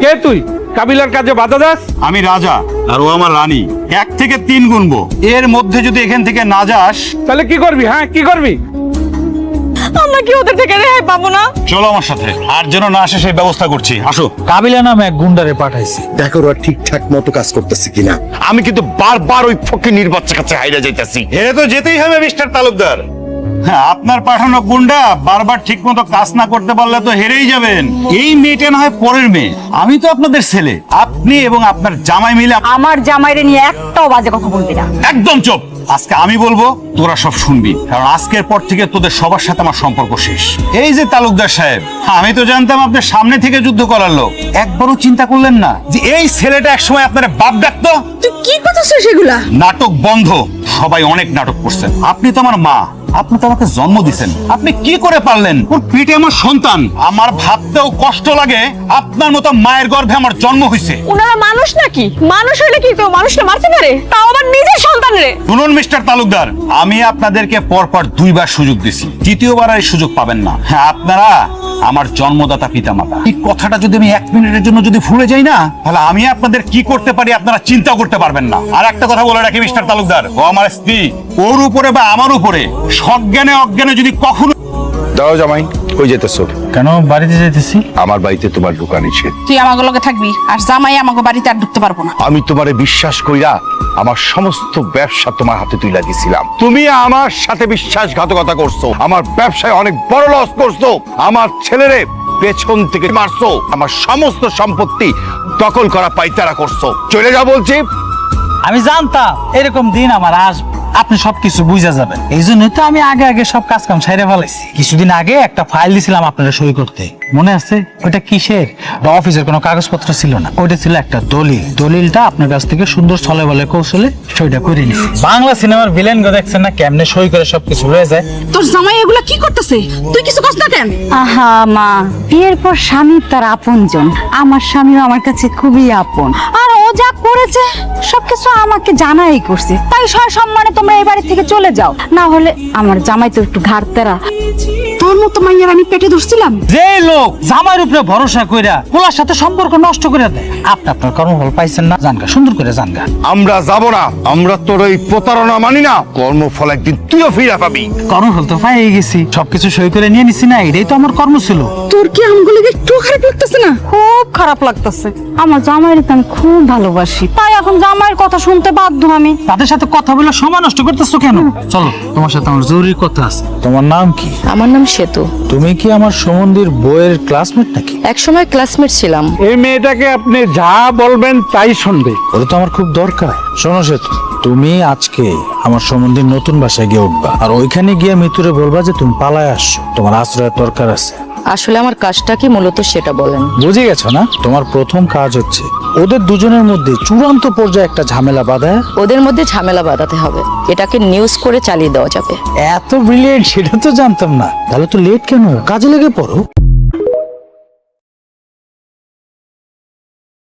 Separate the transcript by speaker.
Speaker 1: কে তুই? কাবিলার কাজে বাধা দাস?
Speaker 2: আমি রাজা আর ও আমার রানী। এক থেকে তিন গুনবো। এর মধ্যে যদি এখান থেকে না যাস
Speaker 1: তাহলে কি করবি হ্যাঁ? কি করবি?
Speaker 3: আমরা কি ওদের থেকে রেহাই পাবো না?
Speaker 2: চলো আমার সাথে। আর যেন না আসে সেই ব্যবস্থা করছি। আসো।
Speaker 4: কাবিলা নামে এক গুন্ডারে পাঠাইছি।
Speaker 5: দেখো ওরা ঠিকঠাক মতো কাজ করতেছে কিনা। আমি কিন্তু বারবার ওই ফকির নির্বাচন কাছে হাইরা যাইতেছি।
Speaker 2: হেরে তো যেতেই হবে মিস্টার তালুকদার। হ্যাঁ আপনার পাঠানো গুন্ডা বারবার ঠিক মতো কাজ না করতে পারলে তো হেরেই যাবেন। এই মেয়েটা না হয় পরের মেয়ে। আমি তো আপনাদের ছেলে। আপনি এবং আপনার জামাই মিলে
Speaker 3: আমার জামাইরে নিয়ে একটাও বাজে কথা বলবি না।
Speaker 2: একদম চুপ। আজকে আমি বলব তোরা সব শুনবি। কারণ আজকের পর থেকে তোদের সবার সাথে আমার সম্পর্ক শেষ। এই যে তালুকদার সাহেব আমি তো জানতাম আপনার সামনে থেকে যুদ্ধ করার লোক। একবারও চিন্তা করলেন না যে এই ছেলেটা একসময় আপনার বাপ ডাকতো?
Speaker 3: তুই কি কথা সেগুলা
Speaker 2: নাটক বন্ধ। সবাই অনেক নাটক করছেন। আপনি তো আমার মা। আপনি তো আমাকে জন্ম দিছেন। আপনি কি করে পারলেন? ওর পেটে আমার সন্তান। আমার ভাবতেও কষ্ট লাগে আপনার মতো মায়ের গর্ভে আমার জন্ম হয়েছে
Speaker 3: ওনারা মানুষ নাকি? মানুষ হলে কি কেউ মানুষকে মারতে পারে? তাও আবার নিজের সন্তান
Speaker 2: শুনুন, মিস্টার তালুকদার। আমি আপনাদেরকে পরপর দুইবার সুযোগ দিছি। সুযোগ পাবেন না। হ্যাঁ আপনারা আমার জন্মদাতা পিতামাতা। এই কথাটা যদি আমি এক মিনিটের জন্য যদি ভুলে যাই না, তাহলে আমি আপনাদের কি করতে পারি আপনারা চিন্তাও করতে পারবেন না। আর একটা কথা বলে রাখি, মিস্টার তালুকদার, ও আমার স্ত্রী, ওর উপরে বা আমার উপরে সজ্ঞানে অজ্ঞানে যদি কখনো
Speaker 5: দাও জামাই কই যেতেছো
Speaker 4: কেন? বাড়িতে যাইতেছি।
Speaker 5: আমার বাড়িতে তোমার নিষেধ।
Speaker 6: তুই লগে থাকবি আর জামাই আমাকে বাড়িতে আর ঢুকতে পারব না।
Speaker 5: আমি তোমারে বিশ্বাস কইরা আমার সমস্ত ব্যবসা তোমার হাতে তুইলা দিছিলাম। তুমি আমার সাথে বিশ্বাসঘাতকতা করছ। আমার ব্যবসায় অনেক বড় লস করছ। আমার ছেলেরে পেছন থেকে মারছো। আমার সমস্ত সম্পত্তি দখল করা পাইতারা করছ। চলে যা বলছি।
Speaker 4: আমি জানতাম এরকম দিন আমার আসবে। আপনি সবকিছু বুঝা যাবেন। এই জন্যই তো আমি আগে আগে সব কাজ কাম সাইরে ফেলাইছি। কিছুদিন আগে একটা ফাইল দিছিলাম আপনারা সই করতে। মনে আছে? ওটা কিসের? অফিসের কোনো কাগজপত্র ছিল না। ওটা ছিল একটা দলিল। দলিলটা আপনার কাছ থেকে সুন্দর ছলে বলে কৌশলে সইটা করে নিছি। বাংলা সিনেমার ভিলেন গো দেখছেন না? কেমনে সই করে সবকিছু হয়ে যায়?
Speaker 6: তোর জামাই এগুলা কি করতেছে? তুই কিছু কস না কেন?
Speaker 7: আহা মা। বিয়ের পর স্বামী তার আপনজন। আমার স্বামীও আমার কাছে খুবই আপন। যা করেছে, সবকিছু আমাকে জানাই করছে। তাই সয় সম্মানে তোমরা এই বাড়ি থেকে চলে যাও। না হলে আমার জামাই তো একটু ঘাড়তেরা
Speaker 6: তোর মতো মাইয়ার আমি পেটে ধরছিলাম।
Speaker 4: যে লোক জামাইয়ের উপরে ভরসা কইরা পোলার সাথে সম্পর্ক নষ্ট করে দেয় আপনি আপনার কর্মফল পাইছেন না? জানগা সুন্দর করে জানগা।
Speaker 5: আমরা যাব না আমরা তোর এই প্রতারণা মানি না কর্মফল একদিন তুইও ফিরে পাবি।
Speaker 4: কর্মফল তো পাই গেছি সবকিছু সই করে নিয়ে নিছি না এটাই তো আমার কর্ম ছিল।
Speaker 6: তোর কি আমগুলোকে একটু খারাপ লাগতেছে না?
Speaker 7: খুব খারাপ লাগতেছে। আমার জামাইয়ের তো আমি খুব ভালোবাসি। তাই এখন জামাইয়ের কথা শুনতে বাধ্য আমি।
Speaker 4: তাদের সাথে কথা বলে সময় নষ্ট করতেছো কেন? চলো তোমার সাথে আমার জরুরি কথা আছে। তোমার নাম কি?
Speaker 8: আমার নাম সেতু।
Speaker 4: তুমি কি আমার সমন্দির বইয়ের ক্লাসমেট নাকি?
Speaker 8: একসময় ক্লাসমেট ছিলাম।
Speaker 1: এই মেয়েটাকে আপনি যা বলবেন তাই শুনবে।
Speaker 4: ওটা তো আমার খুব দরকার। শোনো সেতু তুমি আজকে আমার সম্বন্ধীর নতুন বাসায় গিয়ে উঠবা। আর ওইখানে গিয়ে মিতুরে বলবা যে তুমি পালায় আসছো। তোমার আশ্রয়ের দরকার আছে।
Speaker 8: আসলে আমার কাজটা কি মূলত সেটা বলেন।
Speaker 4: বুঝে গেছো না? তোমার প্রথম কাজ হচ্ছে ওদের দুজনের মধ্যে চূড়ান্ত পর্যায়ে একটা ঝামেলা বাঁধায়
Speaker 8: ওদের মধ্যে ঝামেলা বাঁধাতে হবে। এটাকে নিউজ করে চালিয়ে দেওয়া যাবে।
Speaker 4: এত ব্রিলিয়েন্ট সেটা তো জানতাম না। তাহলে তো লেট কেন? কাজে লেগে পড়ো।